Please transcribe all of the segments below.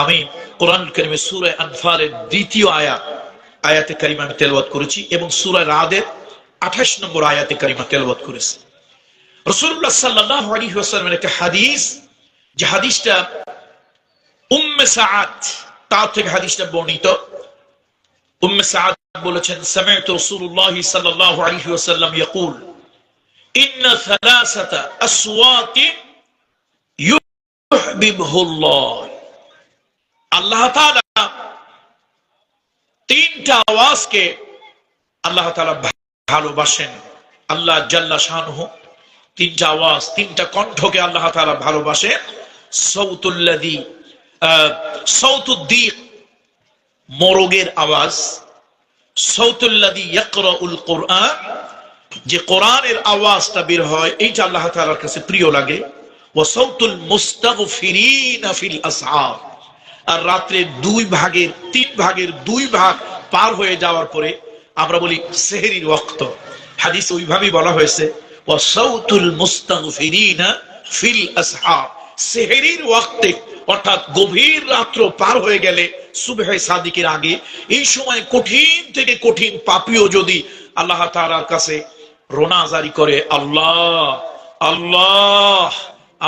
আমি কোরআন করিমের সুরায় আনফালের দ্বিতীয় আয়াত, আয়াতে কারিমা আমি তেলবাদ করেছি এবং সুরায় রাদের আঠাশ নম্বর আয়াতে কারিমা তেলবাদ করেছি। রসুল্লাহ সাল্লাহ আলী একটা হাদিস, যে হাদিসটা উম্মে তার থেকে হাদিসটা বর্ণিত। উম্মে সাআদ বলেছেন, সামি'তু রাসূলুল্লাহ সাল্লাল্লাহু আলাইহি ওয়াসাল্লাম ইয়াকুল আল্লাহ তিনটা আওয়াজকে আল্লাহ ভালোবাসেন। আল্লাহ জাল্লা শানহু তিনটা আওয়াজ, তিনটা কণ্ঠকে আল্লাহ তাআলা ভালোবাসেন। সৌতুল্লাদি সৌতুদ্দিক মোরগের আওয়াজ। সৌতুল্লাদি ইয়াকরাউল কোরআন, যে কোরআনের আওয়াজটা বের হয়, এইটা আল্লাহ তাআলার কাছে প্রিয় লাগে। ও সৌতুল মুস্তাগফিরিনা ফিল আসহার। আর রাত্রে দুই ভাগের, তিন ভাগের দুই ভাগ পার হয়ে যাওয়ার পরে আমরা বলি সেহেরির ওয়াক্ত হাদিস ওইভাবেই বলা হয়েছে ফিল সেহেরির অর্থাৎ গভীর রাত্র পার হয়ে গেলে সুবহে সাদিকের আগে, এই সময় কঠিন থেকে কঠিন পাপিও যদি আল্লাহ তাআলার কাছে রোনা জারি করে, আল্লাহ আল্লাহ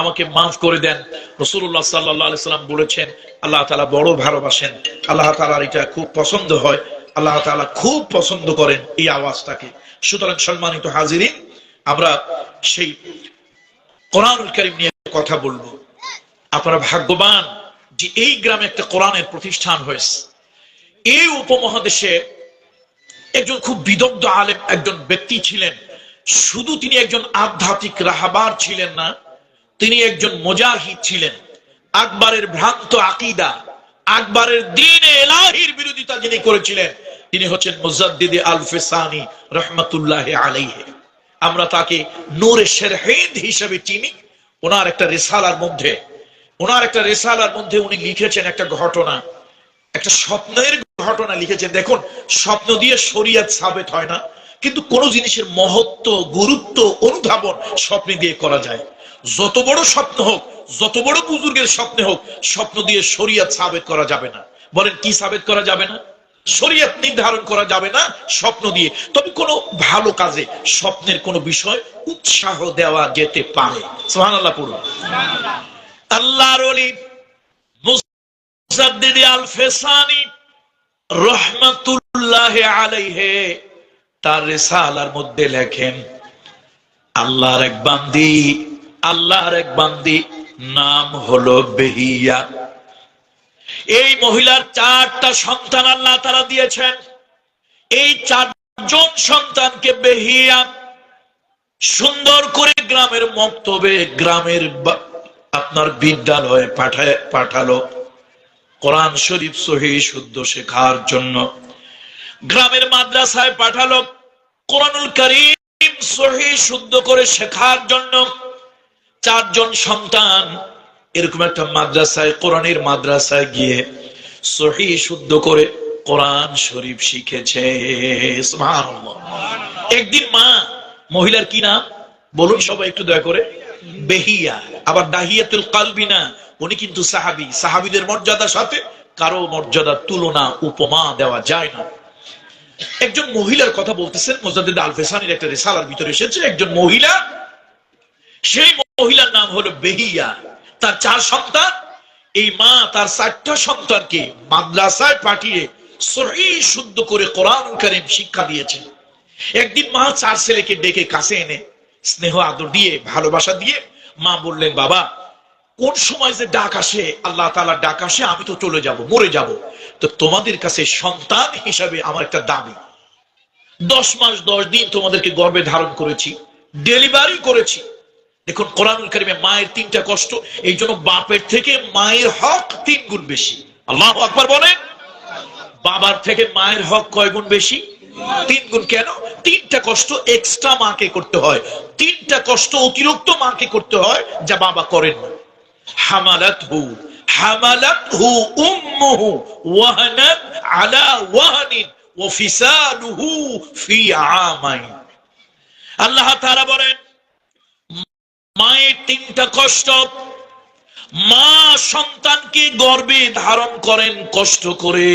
আমাকে মাফ করে দেন। রসুল্লাহ সাল্লাহ সাল্লাম বলেছেন, আল্লাহ তালা বড় ভালোবাসেন। আল্লাহ তালার এটা খুব পছন্দ হয়। আল্লাহ তালা খুব পছন্দ করেন এই আওয়াজটাকে। সুতরাং সম্মানিত হাজিরিন, আমরা সেই কোরআনুল করিম নিয়ে কথা বলব। আপনারা ভাগ্যবান যে এই গ্রামে একটা কোরআনের প্রতিষ্ঠান হয়েছে। এই উপমহাদেশে একজন খুব বিদগ্ধ আলেম একজন ব্যক্তি ছিলেন। শুধু তিনি একজন আধ্যাত্মিক রাহাবার ছিলেন না তিনি একজন মোজাহিদ ছিলেন। আকবরের ভ্রান্ত আকিদা, আকবরের দিন এলাহির বিরোধিতা যিনি করেছিলেন, তিনি হচ্ছেন মুজাদ্দিদে আল ফেসানি রহমতুল্লাহ আলাইহে। আমরা তাকে নূরে শেরহেদ হিসেবে চিনি। ওনার একটা রেসালার মধ্যে, ওনার একটা রেসালার মধ্যে উনি লিখেছেন একটা ঘটনা, একটা স্বপ্নের ঘটনা লিখেছেন। দেখুন, স্বপ্ন দিয়ে শরিয়াত সাবেত হয় না, কিন্তু কোন জিনিসের মহত্ব, গুরুত্ব, অনুধাবন স্বপ্নে দিয়ে করা যায়। যত বড় স্বপ্ন হোক, যত বড় বুজুর্গের স্বপ্নে হোক, স্বপ্ন দিয়ে শরিয়াত সাবেত করা যাবে না। বলেন, কি সাবেত করা যাবে না? শরিয়াত নির্ধারণ করা যাবে না স্বপ্ন দিয়ে। তবে কোনো ভালো কাজে স্বপ্নের কোনো বিষয় উৎসাহ দেওয়া যেতে পারে। সোহান আল্লাহ পড়ুন। আল্লাহর আল ফেসানি রহমাতুল্লাহ আলাইহে তার রেসালার মধ্যে লেখেন, আল্লাহর এক বান্দি আল্লাহর এক বান্দি নাম হলো বেহিয়া। এই মহিলার চারটা সন্তান আল্লাহ তারা দিয়েছেন। এই চারজন সন্তানকে বেহিয়া সুন্দর করে গ্রামের মক্তবে গ্রামের আপনার বিদ্যালয়ে পাঠায়, পাঠালো। কোরআন শরীফ সহি শুদ্ধ শেখার জন্য গ্রামের মাদ্রাসায় পাঠালো। কোরআনুল করিম সহি শুদ্ধ করে শেখার জন্য চারজন সন্তান এরকম একটা মাদ্রাসায়, কোরআনের মাদ্রাসায় গিয়ে সহি শুদ্ধ করে কোরআন শরীফ শিখেছে। একদিন মা, মহিলার কি নাম? বলুন সবাই একটু দয়া করে। বেহিয়া, আবার দাহিয়াতুল কালবিনা উনি কিন্তু সাহাবি। সাহাবিদের মর্যাদার সাথে কারও মর্যাদার তুলনা, উপমা দেওয়া যায় না। একজন মহিলার কথা বলতেছেন, মোজাদ্দিদ আল ফেসানির একটা রেসালার ভিতরে এসেছে, একজন মহিলা সেই মহিলার নাম হলো বেহিয়া। তার চার সন্তান। এই মা তার চারটা সন্তানকে মাদ্রাসায় পাঠিয়ে সহি শুদ্ধ করে কোরআন কারিম শিক্ষা দিয়েছে। একদিন মা চার ছেলেকে ডেকে কাছে এনে স্নেহ আদর দিয়ে, ভালোবাসা দিয়ে মা বললেন, বাবা, কোন সময় যে ডাক আসে, আল্লাহ তালা ডাক আসে, আমি তো চলে যাব, মরে যাব। তো তোমাদের কাছে সন্তান হিসাবে আমার একটা দাবি। দশ মাস, দশ দিন তোমাদেরকে গর্বে ধারণ করেছি, ডেলিভারি করেছি। দেখুন কোরআন কারিমে মায়ের তিনটা কষ্ট, এই জন্য বাপের থেকে মায়ের হক তিন গুণ বেশি। আল্লাহ আকবর বলেন, বাবার থেকে মায়ের হক কয় গুণ বেশি? তিন গুণ কেন? তিনটা কষ্ট এক্সট্রা মাকে করতে হয়। তিনটা কষ্ট অতিরিক্ত মাকে করতে হয়, যা বাবা করেন না। হামালাতহু হামালাতহু উম্মুহু ওয়াহানান আলা ওয়াহানিন ওয়া ফিসালুহু ফি আমাইন। আল্লাহ তাআলা বলেন মায়ের তিনটা কষ্ট। মা সন্তানকে গর্বে ধারণ করেন, কষ্ট করে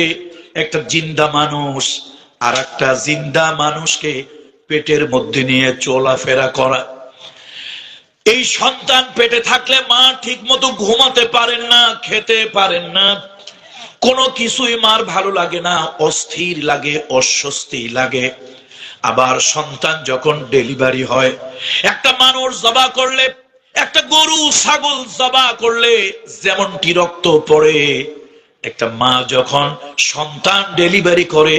একটা জিন্দা মানুষ আর একটা জিন্দা মানুষকে পেটের মধ্যে নিয়ে চলাফেরা করা। এই সন্তান পেটে থাকলে মা ঠিক মতো ঘুমাতে পারেন না, খেতে পারেন না। কোনো কিছুই মার ভালো লাগে না, অস্থির লাগে, অস্বস্তি লাগে। আবার সন্তান যখন ডেলিভারি হয়, একটা মানুষ জবা করলে, একটা গরু ছাগল জবা করলে যেমনটি রক্ত পড়ে, একটা মা যখন সন্তান ডেলিভারি করে,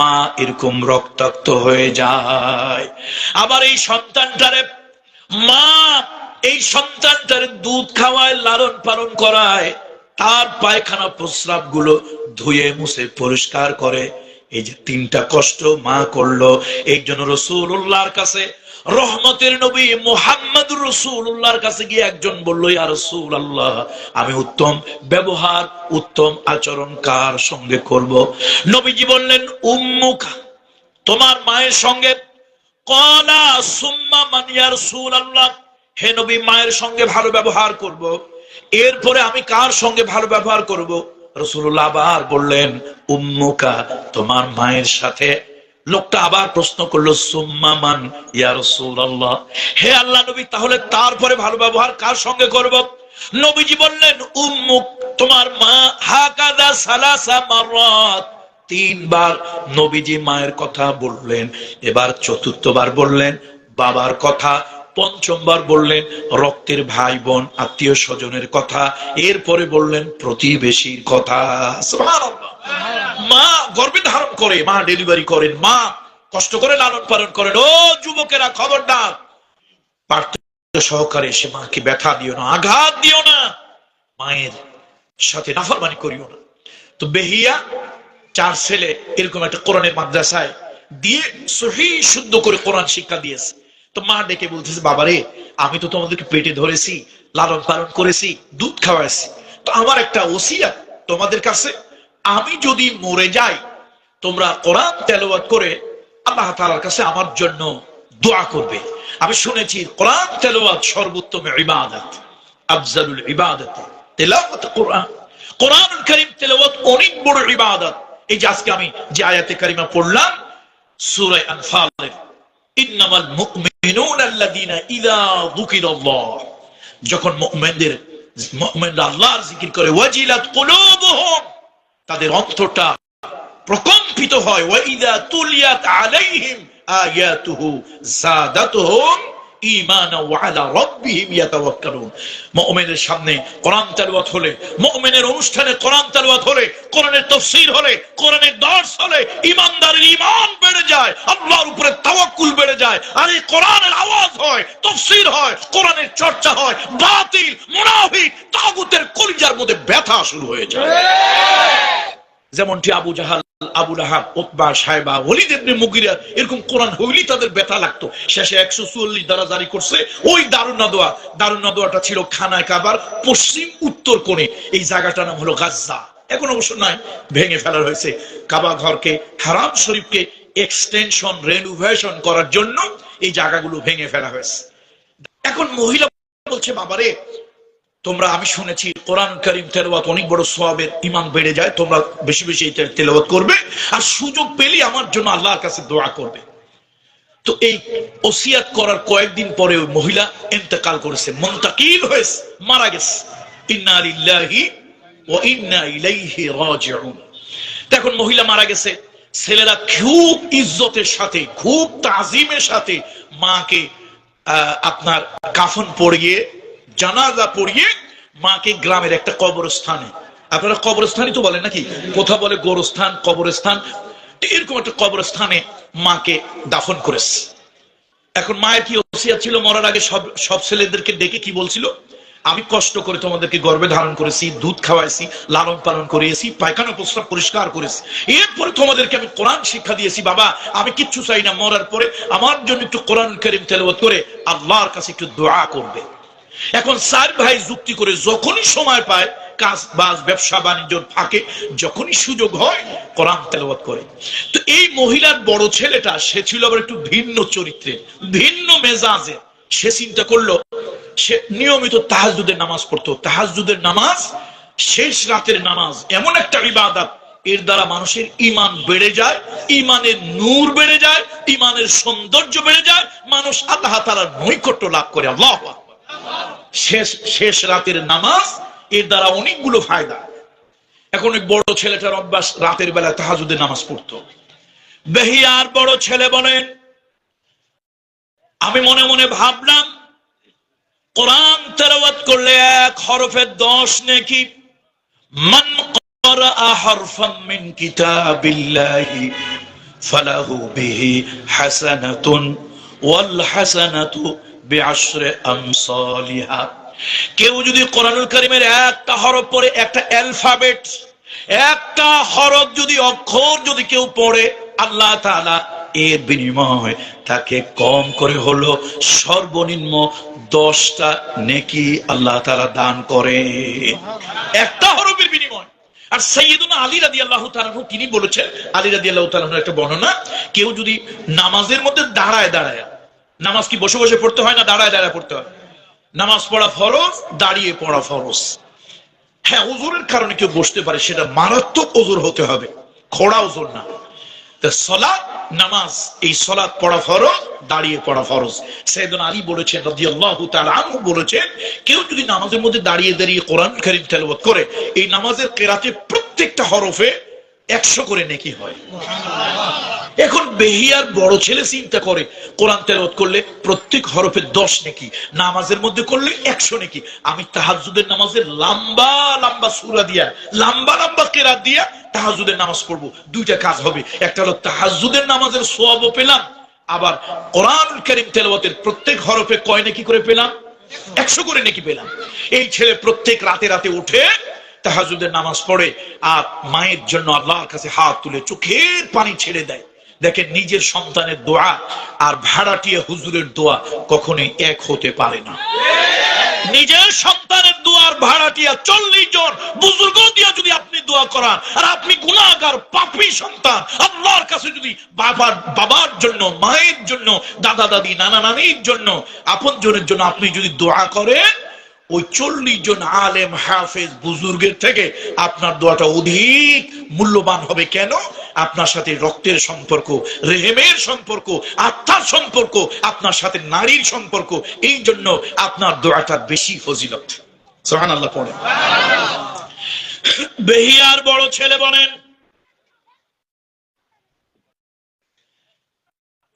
মা এরকম রক্তাক্ত হয়ে যায়। আবার এই সন্তানটারে, মা এই সন্তানটার দুধ খাওয়ায়, লালন পালন করায়, তার পায়খানা প্রস্রাবগুলো ধুয়ে মুছে পরিষ্কার করে এই যে তিনটা কষ্ট মা করল, এই জন্য রসুল্লাহর কাছে, রহমতের নবী মোহাম্মদ রসুল্লাহর কাছে গিয়ে একজন বলল, ইয়া রসুল আল্লাহ আমি উত্তম ব্যবহার, উত্তম আচরণ কার সঙ্গে করব নবীজি বললেন, উম্মুকা, তোমার মায়ের সঙ্গে কলা সুম্মা মানিয়া রসুল আল্লাহ হে নবী, মায়ের সঙ্গে ভালো ব্যবহার করব। এরপরে আমি কার সঙ্গে ভালো ব্যবহার করব। রসুল্লাহ আবার বললেন, উম্মুকা, তোমার মায়ের সাথে? লোকটা আবার প্রশ্ন করল, সুম্মা মান, ইয়া হে আল্লাহ নবী, তাহলে তারপরে ভালো ব্যবহার কার সঙ্গে করব? নবীজি বললেন, উম্মুক, তোমার মা, হাকাদা সালাসা মারাত তিনবার নবীজি মায়ের কথা বললেন, এবার চতুর্থবার বললেন, বাবার কথা পঞ্চমবার বললেন, রক্তের ভাই বোন, আত্মীয় স্বজনের কথা। এরপরে বললেন, প্রতিবেশীর কথা। মা গর্ভে ধারণ করে, মা ডেলিভারি করেন, মা কষ্ট করে লালন পালন করেন। ও যুবকেরা, খবরদার। পার্থক্য সহকারে সে মাকে ব্যথা দিও না, আঘাত দিও না। মায়ের সাথে নাফরমানি করিও না। তো বেহিয়া, চার ছেলে, এরকম একটা কোরআনের মাদ্রাসায় দিয়ে সহি শুদ্ধ করে কোরআন শিক্ষা দিয়েছে। তো মা ডেকে বলতেছে, বাবারে, আমি তো তোমাদেরকে পেটে ধরেছি, লালন পালন করেছি, দুধ খাওয়াইছি। তো আমার একটা ওসিয়া তোমাদের কাছে, আমি যদি মরে যাই, তোমরা কোরআন তেলাওয়াত করে আল্লাহ তাআলার কাছে আমার জন্য দোয়া করবে। আমি শুনেছি, কোরআন তেলাওয়াত সর্বোত্তম ইবাদত, আফজালুল ইবাদত, তেলাওয়াত কোরআন। কোরআনুল কারীম তেলাওয়াত অনেক বড় ইবাদত। এই যে আজকে আমি যে আয়াতে কারিমা পড়লাম, সূরা আনফালের ইন্নামাল মুকমিনুন আল্লাযীনা ইযা যুকিরাল্লাহ। যখন মুমিনদের, মুমিনরা আল্লাহর জিকির করে, ওয়াজিলাত কুলুবুহুম, তাদের অন্তরটা প্রকম্পিত হয়। ওয়া ইযা তুলিয়াত আলাইহিম আয়াতুহু জাদাতুহুম ঈমানা ওয়া আলা রাব্বিহিম ইয়াতাওয়াক্কালুন। মুমিনের সামনে কোরআন তেলাওয়াত হলে মুমিনের অনুষ্ঠানে কোরআন তেলাওয়াত হলে কোরআনের তাফসীর হলে কোরআনের দর্স হলে ঈমানদারের ঈমান বেড়ে যায় আল্লাহর উপরে তাওয়াক্কুল বেড়ে যায়। আর এই কোরআনের আওয়াজ হয় তাফসীর হয় কোরআনের চর্চা হয় বাতিল মুনাফিক তাগুতের কলিজার মধ্যে ব্যথা শুরু হয়ে যায়। যেমনটি আবু জাহাল আবু লাহাব ওতবা সাহেবা মুগিরা এরকম কোরআন হইলি তাদের ব্যথা লাগতো। শেষে একশো চুয়াল্লিশ দ্বারা জারি করছে, ওই ছিল খানায় কাবার পশ্চিম উত্তর কোণে। এই জায়গাটার নাম হলো গাজ্জা। এখন অবশ্য নাই, ভেঙে ফেলা হয়েছে। কাবা ঘরকে, হারাম শরীফকে এক্সটেনশন রেনোভেশন করার জন্য এই জায়গাগুলো ভেঙে ফেলা হয়েছে। এখন মহিলা বলছে, বাবারে তোমরা, আমি শুনেছি কোরআন করিম তেলাওয়াত অনেক বড় সোয়াবের ইমান বেড়ে যায়, তোমরা বেশি বেশি তেলাওয়াত করবে আর সুযোগ পেলে আমার জন্য আল্লাহর কাছে দোয়া করবে। তো এই ওসিয়াত করার কয়েকদিন পরে ওই মহিলা ইন্তেকাল করেছে, মন্তাকিল হয়েছে, মারা গেছে। ইন্না ওয়া ইন্না ইলাইহি রাজিউন। এখন মহিলা মারা গেছে, ছেলেরা খুব ইজ্জতের সাথে, খুব তাজিমের সাথে মাকে আপনার কাফন পরিয়ে জানাজা পড়িয়ে মাকে গ্রামের একটা কবরস্থানে। আপনারা কবরস্থানই তো বলেন নাকি? কোথা বলে গোরস্থান, কবরস্থান? এরকম একটা কবরস্থানে মাকে দাফন করেছে। এখন মায়ের কি ওসিয়া ছিল? মরার আগে সব সব ছেলেদেরকে ডেকে কি বলছিল? আমি কষ্ট করে তোমাদেরকে গর্বে ধারণ করেছি, দুধ খাওয়াইছি, লালন পালন করিয়েছি, পায়খানা প্রস্রাব পরিষ্কার করেছি। এরপরে তোমাদেরকে আমি কোরআন শিক্ষা দিয়েছি, বাবা, আমি কিচ্ছু চাই না। মরার পরে আমার জন্য একটু কোরআন করিম তেলাওয়াত করে আল্লাহর কাছে একটু দোয়া করবে। এখন স্যার ভাই যুক্তি করে যখনই সময় পায়, কাজ বাজ, ব্যবসা বাণিজ্য ফাঁকে যখনই সুযোগ হয়, কোরআন তেলাওয়াত করে। তো এই মহিলার বড় ছেলেটা, সে ছিল আবার একটু ভিন্ন চরিত্রের, ভিন্ন মেজাজের। সে চিন্তা করল, সে নিয়মিত তাহাজুদের নামাজ পড়তো। তাহাজুদের নামাজ, শেষ রাতের নামাজ, এমন একটা ইবাদত। এর দ্বারা মানুষের ইমান বেড়ে যায় ইমানের নূর বেড়ে যায় ইমানের সৌন্দর্য বেড়ে যায়, মানুষ আল্লাহ তালার নৈকট্য লাভ করে, আল্লাহ। শেষ শেষ রাতের নামাজ, এর দ্বারা অনেকগুলো ফায়দা। এখন ওই বড় ছেলেটার অভ্যাস, রাতের বেলা তাহাজুদের নামাজ পড়ত। বেহিয়ার বড় ছেলে বলেন, আমি মনে মনে ভাবলাম, কোরআন তেরাবাত করলে এক হরফের দশ নেকি? মান মিন কিতাবিল্লাহি ফালাহু বিহি হাসানাতুন, ওয়াল হাসানাতু বেআশ্রে আমসালিহা। কেউ যদি কোরআনুল কারীমের একটা হরফ পড়ে, একটা অ্যালফাবেট, একটা হরফ যদি অক্ষর যদি কেউ পড়ে, আল্লাহ তাআলা এর বিনিময় তাকে কম করে হলো সর্বনিম্ন দশটা নেকি আল্লাহ তারা দান করে। একটা হরফের বিনিময়। আর সৈয়দুনা আলী রাদি আল্লাহ তালু তিনি বলেছেন, আলী রাদি আল্লাহ তালুর একটা বর্ণনা, কেউ যদি নামাজের মধ্যে দাঁড়ায় দাঁড়ায় নামাজ কি বসে বসে পড়তে হয় না দাঁড়ায় দাঁড়ায় পড়তে হয়? নামাজ পড়া ফরজ, দাঁড়িয়ে পড়া ফরজ। হ্যাঁ ওজোরের কারণে কেউ বসতে পারে, সেটা মারাত্মক ওজোর হতে হবে। খোড়া ওজোর না। তা সলাৎ, নামাজ, এই সলাৎ পড়া ফরজ, দাঁড়িয়ে পড়া ফরজ। সৈয়দুল আলী বলেছেন বলেছেন, কেউ যদি নামাজের মধ্যে দাঁড়িয়ে দাঁড়িয়ে কোরআন কারীম তেলাওয়াত করে, এই নামাজের কেরাতে প্রত্যেকটা হরফে একশো করে নেকি হয়। এখন বেহিয়ার বড় ছেলে চিন্তা করে, কোরআন তেলাওয়াত করলে প্রত্যেক হরফে দশ নেকি, নামাজের মধ্যে করলে একশো নেকি। আমি তাহাজুদের নামাজের লম্বা লম্বা সুরা দিয়া, লম্বা লম্বা কেরাত দিয়া তাহাজুদের নামাজ পড়ব। দুইটা কাজ হবে। একটা হলো তাহাজুদের নামাজের সোয়াবও পেলাম, আবার কোরআন করিম তেলাওয়াতের প্রত্যেক হরফে কয় নেকি করে পেলাম? একশো করে নেকি পেলাম। এই ছেলে প্রত্যেক রাতে রাতে উঠে তাহাজুদের নামাজ পড়ে, আর মায়ের জন্য আল্লাহর কাছে হাত তুলে চোখের পানি ছেড়ে দেয়। দেখেন নিজের সন্তানের দোয়া আর ভাড়াটিয়া হুজুরের দোয়া কখনোই এক হতে পারে না। নিজের সন্তানের দোয়ার ভাড়াটিয়া চল্লিশ জন বুজুর্গ দিয়া যদি আপনি দোয়া করান, আর আপনি গুণাগার পাপী সন্তান, আল্লাহর কাছে যদি বাবার বাবার জন্য, মায়ের জন্য, দাদা, দাদি, নানা, নানির জন্য আপন জনের জন্য আপনি যদি দোয়া করেন ওই চল্লিশ জন আলেম, হাফেজ, বুজুর্গের থেকে আপনার দোয়াটা অধিক মূল্যবান হবে। কেন? আপনার সাথে রক্তের সম্পর্ক, রেহেমের সম্পর্ক, আত্মার সম্পর্ক, আপনার সাথে নারীর সম্পর্ক, এই জন্য আপনার দোয়াটা বেশি ফজিলত। সোহান আল্লাহ পড়ে। বেহিয়ার বড় ছেলে বলেন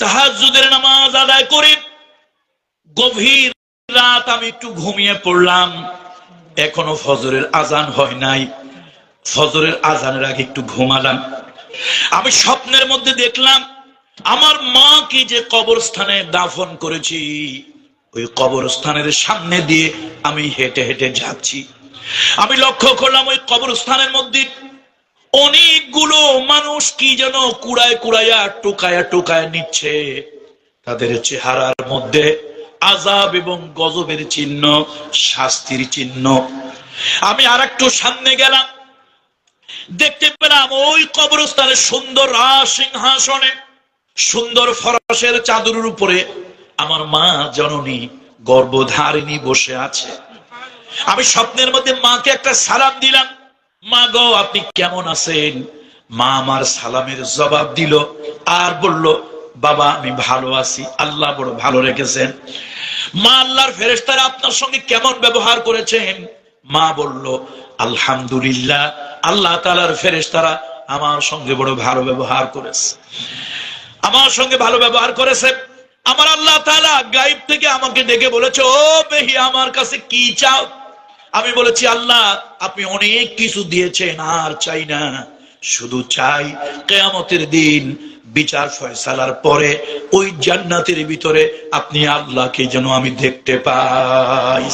তাহাজুদের নামাজ আদায় করে গভীর রাত আমি একটু ঘুমিয়ে পড়লাম। এখনও ফজরের আজান হয় নাই। ফজরের আজানের আগে একটু ঘুমালাম। আমি স্বপ্নের মধ্যে দেখলাম, আমার মাকে যে কবরস্থানে দাফন করেছি, ওই কবরস্থানের সামনে দিয়ে আমি হেঁটে হেঁটে যাচ্ছি। আমি লক্ষ্য করলাম, ওই কবরস্থানের মধ্যে অনেকগুলো মানুষ কি যেন কুড়ায় কুড়াইয়া টোকায়া টোকায় নিচ্ছে। তাদের চেহারার মধ্যে আজাব এবং গজবের চিহ্ন, শাস্তির চিহ্ন। আমি আর একটু সামনে গেলাম। দেখতে পেলাম ওই কবরস্থানে সুন্দর সিংহাসনে, সুন্দর ফরাসের চাদরের উপরে আমার মা জননী গর্ভধারিণী বসে আছে। আমি স্বপ্নের মধ্যে মাকে একটা সালাম দিলাম। মা গো, আপনি কেমন আছেন? মা আমার সালামের জবাব দিল আর বলল, বাবা, আমি ভালো আছি। আল্লাহ বড় ভালো রেখেছেন। মা আল্লাহর ফেরেস্তারা আপনার সঙ্গে কেমন ব্যবহার করেছেন? মা বলল, আলহামদুলিল্লাহ, আল্লাহ তালার ফেরেস্তারা আমার সঙ্গে বড় ভালো ব্যবহার করেছে। আমার সঙ্গে ভালো ব্যবহার করেছে। আমার আল্লাহ তালা গাইব থেকে আমাকে ডেকে বলেছে, ও বেহি আমার কাছে কি চাও? আমি বলেছি, আল্লাহ, আপনি অনেক কিছু দিয়েছেন, আর চাই না। শুধু চাই কেয়ামতের দিন বিচার ফয়সালার পরে ওই জান্নাতের ভিতরে আপনি আল্লাহকে যেন আমি দেখতে পাই।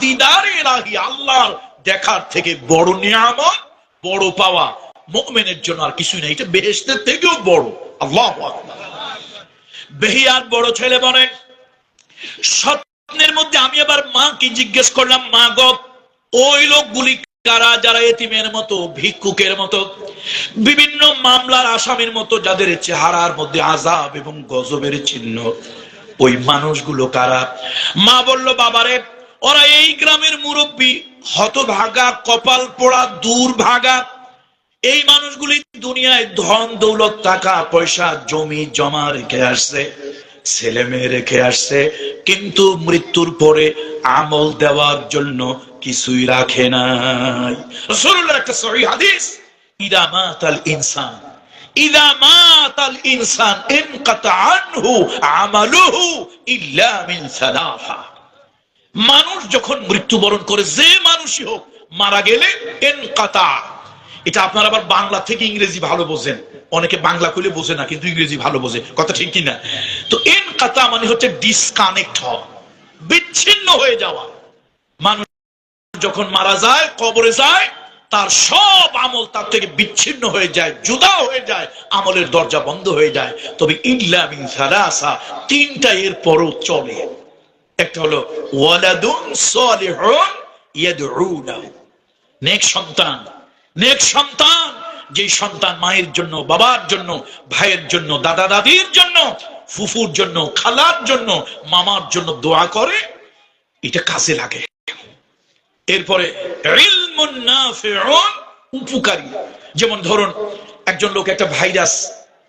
দিদারে রাহি আল্লাহ দেখার থেকে বড় নিয়ামত, বড় পাওয়া মুমিনের জন্য আর কিছুই নেই। এটা বেহেশতের থেকেও বড়। আল্লাহ বেহিয়ার বড় ছেলে বলে স্বপ্নের মধ্যে আমি আবার মাকে জিজ্ঞেস করলাম, মা গো, ওই লোকগুলি কারা যারা এতিমের মতো, ভিক্ষুকের মতো, বিভিন্ন মামলার আসামির মতো, যাদের চেহারার মধ্যে আজাব এবং গজবের চিহ্ন, ওই মানুষগুলো কারা? মা বলল, বাবারে, ওরা এই গ্রামের মুরব্বী, হতভাগা, কপাল পোড়া দূর ভাগা এই মানুষগুলি দুনিয়ায় ধন দৌলত টাকা পয়সা জমি জমা রেখে আসছে। ছেলে মেয়ে রেখে আসছে, কিন্তু মৃত্যুর পরে আমল দেওয়ার জন্য কিছুই রাখে নাই। রাসূলুল্লাহর একটা সহিহ হাদিস ইনসান ইনসান ইনকাতা আনহু আমালুহু ইল্লা মিন মানুষ যখন মৃত্যুবরণ করে, যে মানুষই হোক, মারা গেলে এনকাতা এটা আপনার আবার বাংলা থেকে ইংরেজি ভালো বোঝেন। অনেকে বাংলা কইলে বোঝে না, কিন্তু ইংরেজি ভালো বোঝে। কথা ঠিক কিনা? তো এনকাতা মানে হচ্ছে ডিসকানেক্ট হওয়া, বিচ্ছিন্ন হয়ে যাওয়া। মানুষ যখন মারা যায়, কবরে যায়, তার সব আমল তার থেকে বিচ্ছিন্ন হয়ে যায়, জুদা হয়ে যায়, আমলের দরজা বন্ধ হয়ে যায়। তবে ইল্লা মিন সালাসা, তিনটা এর পরও চলে। একটা হলো, ওয়ালাদুন সালিহুন ইয়াদউনাহু। নেক সন্তান নেক সন্তান যে সন্তান মায়ের জন্য, বাবার জন্য, ভাইয়ের জন্য, দাদা দাদির জন্য, ফুফুর জন্য, খালার জন্য, মামার জন্য দোয়া করে, এটা কাজে লাগে। এরপরে উপকারী। যেমন ধরুন, একজন লোক একটা ভাইরাস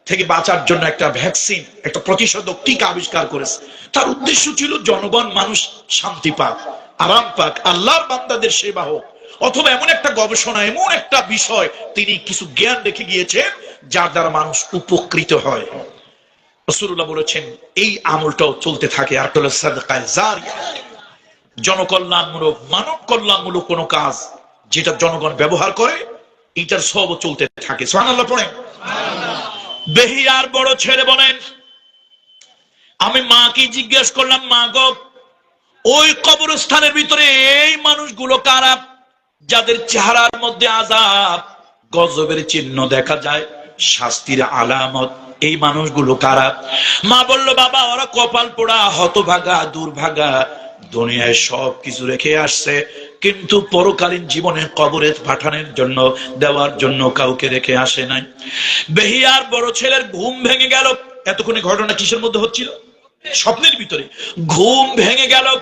থেকে বাঁচার জন্য একটা ভ্যাকসিন, একটা প্রতিষেধক টিকা আবিষ্কার করেছে। তার উদ্দেশ্য ছিল, জনগণ, মানুষ শান্তি পাক, আরাম পাক, আল্লাহর বান্দাদের সেবা হোক। অথবা এমন একটা গবেষণা এমন একটা বিষয় তিনি কিছু জ্ঞান রেখে গিয়েছেন যার দ্বারা মানুষ উপকৃত হয়। রসুল্লাহ বলেছেন এই আমলটাও চলতে থাকে। আর জনকল্যাণমূলক মানব কল্যাণমূলক কোনো কাজ যেটা জনগণ ব্যবহার করে এটার সব চলতে থাকে। সোহানাল্লাহ পড়েন। বেহিয়ার বড় ছেলে বলেন আমি মাকে জিজ্ঞেস করলাম মা গো ওই কবরস্থানের ভিতরে এই মানুষগুলো কারা? যাদের চেহারার মধ্যে আজাব গজবের চিহ্ন দেখা যায়, শাস্তির আলামত। এই মানুষগুলো কারা? মা বলল, বাবা, ওরা কপাল পোড়া, হতভাগা, দুর্ভাগা। দুনিয়ায় সব কিছু রেখে আসছে। কিন্তু পরকালীন জীবনে কবরে পাঠানোর জন্য, দেওয়ার জন্য কাউকে রেখে আসে নাই। বেহিয়ার বড় ছেলের ঘুম ভেঙে গেল। এতক্ষণে ঘটনা কিসের মধ্যে হচ্ছিল? স্বপ্নের ভিতরে। ঘুম ভেঙে গেল।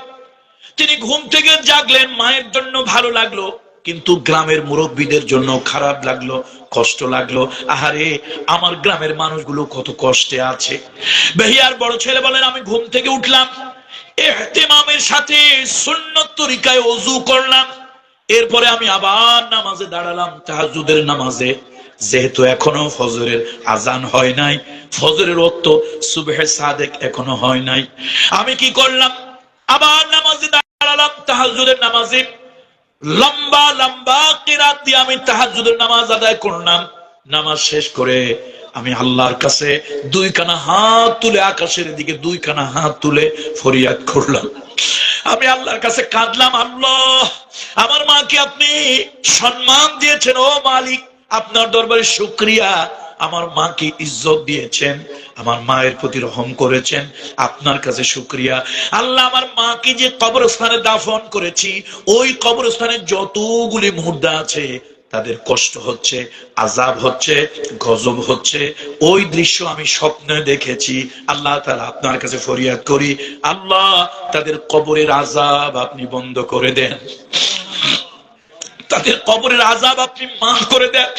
তিনি ঘুম থেকে জাগলেন, মায়ের জন্য ভালো লাগল। কিন্তু গ্রামের মুরব্বীদের জন্য খারাপ লাগল, কষ্ট লাগল। আহারে, আমার গ্রামের মানুষগুলো কত কষ্টে আছে। বেহিয়ার বড় ছেলে বলেন, আমি ঘুম থেকে উঠলাম, এহতেমামের সাথে সুন্নত তরিকায় অজু করলাম। এরপরে আমি আবার নামাজে দাঁড়ালাম তাহাজুদের নামাজে। যেহেতু এখনও ফজরের আজান হয় নাই, ফজরের অক্ত সুবেহ সাদেক এখনও হয় নাই। আমি কি করলাম? আবার নামাজে দাঁড়ালাম তাহাজুদের নামাজে। লম্বা লম্বা কিরাত দিয়ে আমি তাহাজুদের নামাজ আদায় করলাম। নামাজ শেষ করে আমি আল্লাহর কাছে দুই কানা হাত তুলে আকাশের দিকে দুই কানা হাত তুলে ফরিয়াদ করলাম। আমি আল্লাহর কাছে কাঁদলাম, আল্লাহ, আমার মাকে আপনি সম্মান দিয়েছেন, ও মালিক, আপনার দরবারে শুক্রিয়া। আমার মাকে ইজ্জত দিয়েছেন, আমার মায়ের প্রতি রহম করেছেন, আপনার কাছে শুক্রিয়া। আল্লাহ, আমার মাকে যে কবরস্থানে দাফন করেছি, ওই কবরস্থানে যতগুলি মুর্দা আছে, তাদের কষ্ট হচ্ছে আজাব হচ্ছে, গজব হচ্ছে। ওই দৃশ্য আমি স্বপ্নে দেখেছি। আল্লাহ তারা আপনার কাছে ফরিয়াদ করি। আল্লাহ, তাদের কবরের আজাব আপনি বন্ধ করে দেন। তাদের কবরের আজাব আপনি মাফ করে দেন।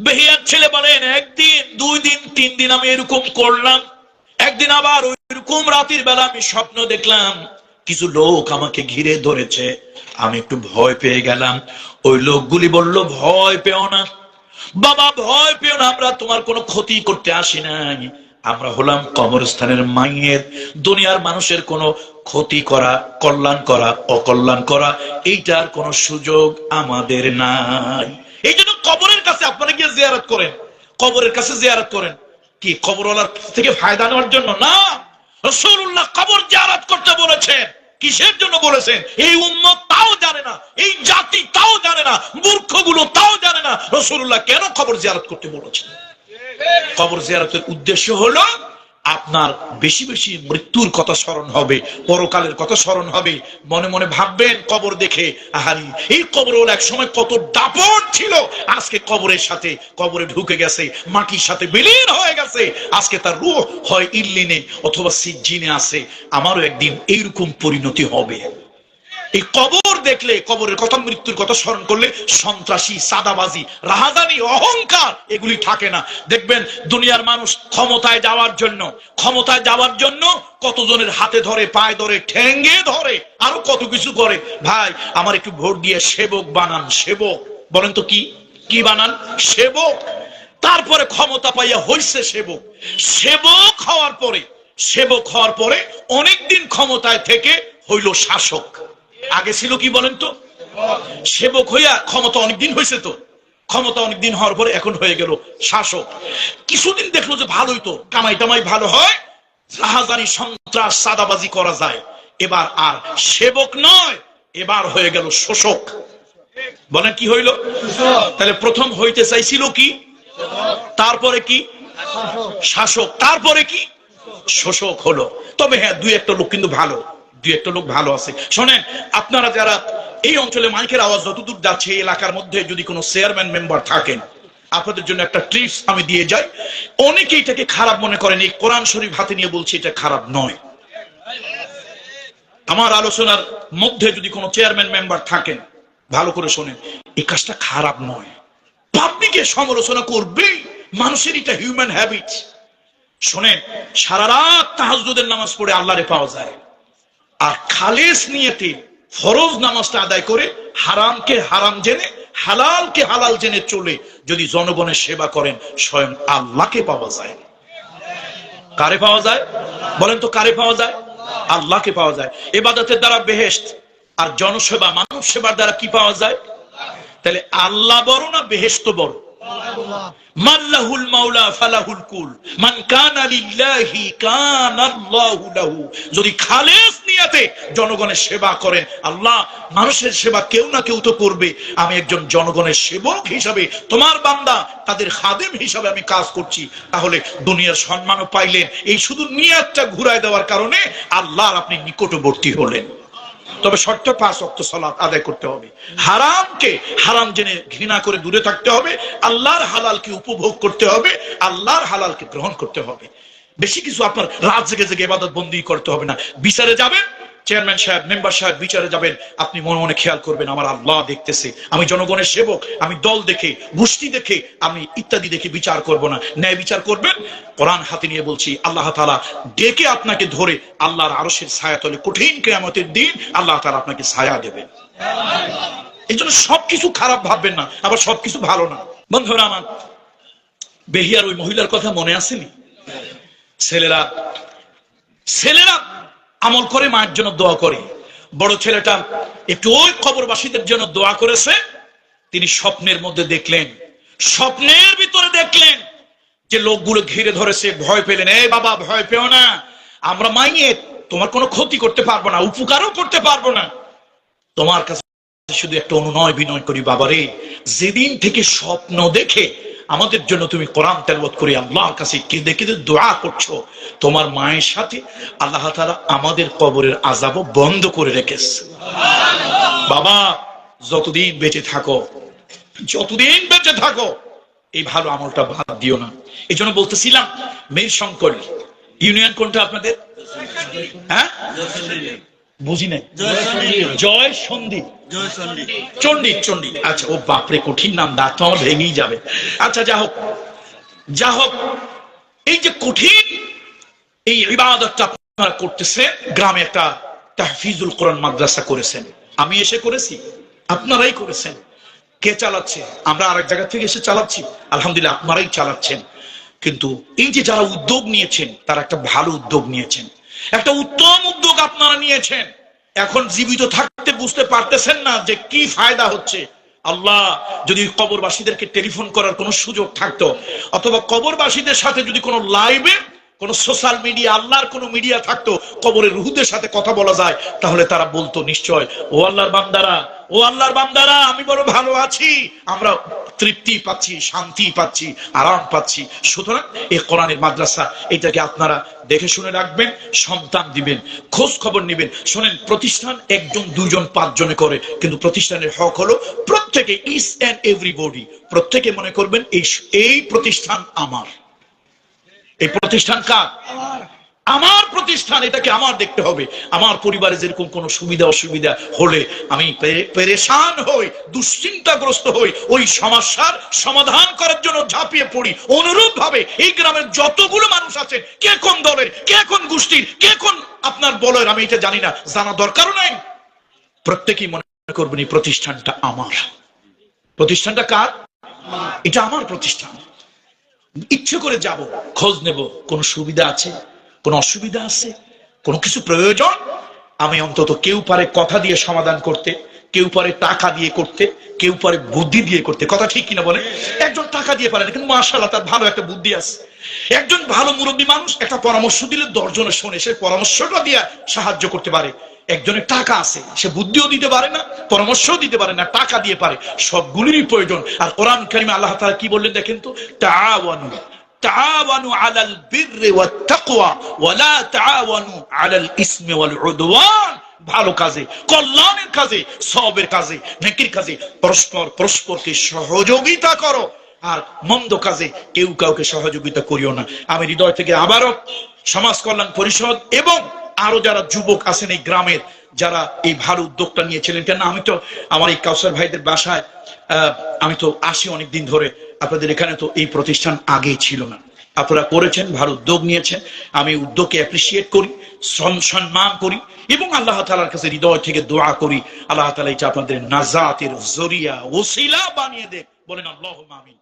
বেহিয়ার ছেলে বলেন, একদিন, দুই দিন, তিন দিন আমি এরকম করলাম। একদিন আবার ওইরকম রাতের বেলা আমি স্বপ্ন দেখলাম, কিছু লোক আমাকে ঘিরে ধরেছে। আমি একটু ভয় পেয়ে গেলাম। ওই লোকগুলি বলল, ভয় পেও না। বাবা, ভয় পেও না, আমরা তোমার কোনো ক্ষতি করতে আসি নাই। আমরা হলাম কবরস্থানের মাইয়ের, দুনিয়ার মানুষের কোনো ক্ষতি করা, কল্যাণ করা, অকল্যাণ করা, এইটার কোনো সুযোগ আমাদের নাই। কাছে আপনারা গিয়ে জিয়ারত করেন, কবরের কাছে জিয়ারত করেন। কি, কবরওয়ালার থেকে ফায়দা নেওয়ার জন্য? না। রসুল্লাহ কবর জিয়ারত করতে বলেছেন। কিসের জন্য বলেছেন? এই উম্মত তাও জানে না, এই জাতি তাও জানে না, মূর্খগুলো তাও জানে না। রসুল্লাহ কেন খবর জিয়ারত করতে বলেছেন? কবর জিয়ারতের উদ্দেশ্য হলো আপনার বেশি বেশি মৃত্যুর কথা স্মরণ হবে, পরকালের কথা স্মরণ হবে। মনে মনে ভাববেন, কবর দেখে, আহারি, এই কবর এক সময় কত দাপট ছিল। আজকে কবরের সাথে, কবরে ঢুকে গেছে, মাটির সাথে বিলীন হয়ে গেছে। আজকে তার রূহ হয় ইল্লিনে অথবা সিজ্জিনে আছে। আমারও একদিন এইরকম পরিণতি হবে। এই কবর দেখলে, কবরের কথা, মৃত্যুর কথা স্মরণ করলে সন্ত্রাসী, সাদাবাজি, রাহাজানি, অহংকার, এগুলি থাকে না। দেখবেন, দুনিয়ার মানুষ ক্ষমতায় যাওয়ার জন্য, ক্ষমতায় যাওয়ার জন্য কতজনের হাতে ধরে, পায়ে ধরে, ঠেঙ্গে ধরে, আরও কত কিছু করে। ভাই, আমার একটু ভোট দিয়ে সেবক বানান, সেবক। বলেন তো কি? কি বানান? সেবক। তারপরে ক্ষমতা পাইয়া হইছে সেবক। সেবক হওয়ার পরে, সেবক হওয়ার পরে অনেকদিন ক্ষমতায় থেকে হইল শাসক। আগে ছিল কি বলেন তো? সেবক হইয়া ক্ষমতা অনেকদিন হয়েছে তো। ক্ষমতা অনেকদিন হওয়ার পরে এখন হয়ে গেল শাসক। কিছুদিন দেখল যে ভালোই তো, কামাই টামাই ভালো হয়, রাহাজানি সন্ত্রাস সাদাবাজি করা যায়। এবার আর সেবক নয়, এবার হয়ে গেল শোষক। বলেন কি হইল? তাহলে প্রথম হইতে চাইছিল কি? তারপরে কি? শাসক। তারপরে কি? শোষক হলো। তবে হ্যাঁ দুই একটা লোক কিন্তু ভালো। দুই একটা লোক ভালো আছে। শোনেন, আপনারা যারা এই অঞ্চলে মাইকের আওয়াজ যতদূর যাচ্ছে এলাকার মধ্যে যদি কোনো চেয়ারম্যান মেম্বার থাকেন, আপনাদের জন্য একটা ট্রিপস আমি দিয়ে যাই। অনেকে এটাকে খারাপ মনে করেন। এই কোরআন শরীফ হাতে নিয়ে বলছি এটা খারাপ নয়। আমার আলোচনার মধ্যে যদি কোনো চেয়ারম্যান মেম্বার থাকেন, ভালো করে শোনেন, এই কাজটা খারাপ নয়। পাবলিকে সমালোচনা করবেই? মানুষের এটা হিউম্যান হ্যাবিট শোনেন, সারা রাত তাহাজুদের নামাজ পড়ে আল্লাহরে পাওয়া যায়। আর খালেস নিয়েতে ফরজ নামাজটা আদায় করে হারামকে হারাম জেনে, হালালকে হালাল জেনে চলে যদি জনগণের সেবা করেন, স্বয়ং আল্লাহকে পাওয়া যায়। কারে পাওয়া যায়? বলেন তো কারে পাওয়া যায়? আল্লাহকে পাওয়া যায়। এবাদতের দ্বারা বেহেস্ত আর জনসেবা মানব সেবার দ্বারা কি পাওয়া যায়? তাহলে আল্লাহ বড় না বেহেস্ত বড়? মাল্লাহুল মাওলা ফালাহুল কুল। মান লাহু। যদি খালেস নিয়াতে জনগণের সেবা করেন, আল্লাহ মানুষের সেবা কেউ না কেউ তো করবে। আমি একজন জনগণের সেবক হিসাবে, তোমার বান্দা তাদের খাদেম হিসাবে আমি কাজ করছি। তাহলে দুনিয়ার সম্মানও পাইলেন। এই শুধু নিয়াতটা ঘুরায় দেওয়ার কারণে আল্লাহর আপনি নিকটবর্তী হলেন। তবে শর্ত পাঁচ অক্ত সলাৎ আদায় করতে হবে। হারামকে হারাম জেনে ঘৃণা করে দূরে থাকতে হবে, আল্লাহর হালালকে উপভোগ করতে হবে, আল্লাহর হালালকে গ্রহণ করতে হবে। বেশি কিছু আপনার রাত জেগে জেগে এবাদত বন্দী করতে হবে না। বিচারে যাবেন চেয়ারম্যান সাহেব মেম্বার সাহেব বিচারে যাবেন। আপনি মনে মনে খেয়াল করবেন, আমার আল্লাহ দেখতেছে। আমি জনগণের সেবক, আমি দল দেখে, গোষ্ঠী দেখে, আমি ইত্যাদি দেখে বিচার করব না। ন্যায় বিচার করবেন? কোরআন হাতে নিয়ে বলছি, আল্লাহ তালা ডেকে আপনাকে ধরে আল্লাহর আরশের ছায়া তলে কঠিন কেয়ামতের দিন আল্লাহ তালা আপনাকে ছায়া দেবেন। এই জন্য সবকিছু খারাপ ভাববেন না, আবার সবকিছু ভালো না। বন্ধুরা আমার, বেহিয়ার ওই মহিলার কথা মনে আসেনি ছেলেরা ছেলেরা আমল করে মায়ের জন্য দোয়া করে। বড় ছেলেটা একটু ওই কবরবাসীদের জন্য দোয়া করেছে। তিনি স্বপ্নের মধ্যে দেখলেন, স্বপ্নের ভিতরে দেখলেন যে লোকগুলো ঘিরে ধরেছে, ভয় পেলেন। এই বাবা, ভয় পেও না। আমরা মাইয়ে তোমার কোনো ক্ষতি করতে পারব না, উপকারও করতে পারব না। তোমার কাছে শুধু একটা অনুনয় বিনয় করি, বাবারে। যেদিন থেকে স্বপ্ন দেখে আমাদের জন্য তুমি কোরআন তেলবত করে আল্লাহর কাছে কেঁদে কেঁদে দোয়া করছ? তোমার মায়ের সাথে আল্লাহ তারা আমাদের কবরের আজাবও বন্ধ করে রেখেছে। বাবা যতদিন বেঁচে থাকো যতদিন বেঁচে থাকো এই ভালো আমলটা বাদ দিও না। এই জন্য বলতেছিলাম মেয়ের শঙ্কর ইউনিয়ন কোনটা আপনাদের? হ্যাঁ? বুঝি নাই? জয় সন্দীপ চণ্ডী চণ্ডী আচ্ছা ও বাপরে, কঠিন নাম তো আমার ভেঙেই যাবে। আচ্ছা যা হোক যা হোক, এই যে কঠিন, এই ইবাদতটা আপনারা করতেছেন, গ্রামে একটা তাহফিজুল কোরআন মাদ্রাসা করেছেন। আমি এসে করেছি, আপনারাই করেছেন। কে চালাচ্ছে? আমরা আরেক জায়গা থেকে এসে চালাচ্ছি। আলহামদুলিল্লাহ, আপনারাই চালাচ্ছেন। কিন্তু এই যে যারা উদ্যোগ নিয়েছেন, তারা একটা ভালো উদ্যোগ নিয়েছেন। একটা উত্তম উদ্যোগ আপনারা নিয়েছেন। এখন জীবিত থাকতে বুঝতে পারতেছেন না যে কি ফায়দা হচ্ছে। আল্লাহ যদি কবরবাসীদেরকে টেলিফোন করার কোনো সুযোগ থাকতো, অথবা কবরবাসীদের সাথে যদি কোনো লাইভে কোন সোশ্যাল মিডিয়া, আল্লাহর কোন মিডিয়া থাকতো কবরের রুহুদের সাথে কথা বলা যায়, তাহলে তারা বলতো নিশ্চয়, ও আল্লাহর বান্দারা, ও আল্লাহর বান্দারা, আমি বড় ভালো আছি, আমরা তৃপ্তি পাচ্ছি, শান্তি পাচ্ছি, আরাম পাচ্ছি। সুতরাং এই কোরআনের মাদ্রাসা এটাকে আপনারা দেখে শুনে রাখবেন, সন্তান দিবেন, খোঁজ খবর নেবেন। শোনেন, প্রতিষ্ঠান একজন দুজন পাঁচজনে করে, কিন্তু প্রতিষ্ঠানের হক হলো প্রত্যেকে ইস অ্যান্ড এভরিবডি প্রত্যেকে মনে করবেন এই এই প্রতিষ্ঠান আমার। এই প্রতিষ্ঠান কার? আমার প্রতিষ্ঠান, এটাকে আমার দেখতে হবে। আমার পরিবারে যেরকম কোনো সুবিধা, অসুবিধা হলে আমি পেরেশান হই, দুশ্চিন্তাগ্রস্ত হই, ওই সমস্যার সমাধান করার জন্য ঝাঁপিয়ে পড়ি। অনুরূপ ভাবে এই গ্রামের যতগুলো মানুষ আছে, কে কোন দলের, কে কোন গোষ্ঠীর, কে কোন আপনার বলের আমি এটা জানি না, জানা দরকারও নাই। প্রত্যেকেই মনে করবেন এই প্রতিষ্ঠানটা আমার। প্রতিষ্ঠানটা কার? এটা আমার প্রতিষ্ঠান। ইচ্ছে করে যাব, খোঁজ নেব, কোনো সুবিধা আছে? কোনো অসুবিধা আছে? কোনো কিছু প্রয়োজন? আমি অন্তত কেউ পারে কথা দিয়ে সমাধান করতে, কেউ পারে টাকা দিয়ে করতে, কেউ পারে বুদ্ধি দিয়ে করতে। কথা ঠিক কিনা বলে একজন টাকা দিয়ে পারে কিন্তু মার্শাল্লাহ তার ভালো একটা বুদ্ধি আছে। একজন ভালো মুরব্বী মানুষ একটা পরামর্শ দিলে দশজনে শোনে, সে পরামর্শটা দিয়ে সাহায্য করতে পারে। একজনের টাকা আছে, সে বুদ্ধিও দিতে পারে না, পরামর্শও দিতে পারে না, টাকা দিয়ে পারে, সবগুলিরই প্রয়োজন। আর কোরআন কারিমে আল্লাহ তাআলা কি বললেন দেখেন তো? তাআওয়ানু তাআওয়ানু আলাল বিররি ওয়াত তাকওয়া ওয়ালা তাআওয়ানু আলাল ইসমি ওয়াল উদওয়ান। ভালো কাজে, কল্যাণের কাজে সবের কাজে, নেকির কাজে পরস্পর পরস্পরকে সহযোগিতা করো। আর মন্দ কাজে কেউ কাউকে সহযোগিতা করিও না। আমি হৃদয় থেকে আবারও সমাজ কল্যাণ পরিষদ এবং আরও যারা যুবক আছেন এই গ্রামের, যারা এই ভালো উদ্যোগটা নিয়েছিলেন। কেন আমি তো আমার এই কাউসার ভাইদের বাসায় আমি তো আসি অনেক দিন ধরে। আপনাদের এখানে তো এই প্রতিষ্ঠান আগেই ছিল না। আপনারা করেছেন, ভালো উদ্যোগ নিয়েছেন। আমি উদ্যোগকে অ্যাপ্রিসিয়েট করি সম্মান করি এবং আল্লাহ তালার কাছে হৃদয় থেকে দোয়া করি। আল্লাহ তালা এটা আপনাদের নাজাতের জরিয়া, ওসিলা বানিয়ে দে বলেন আল্লাহ আমিন।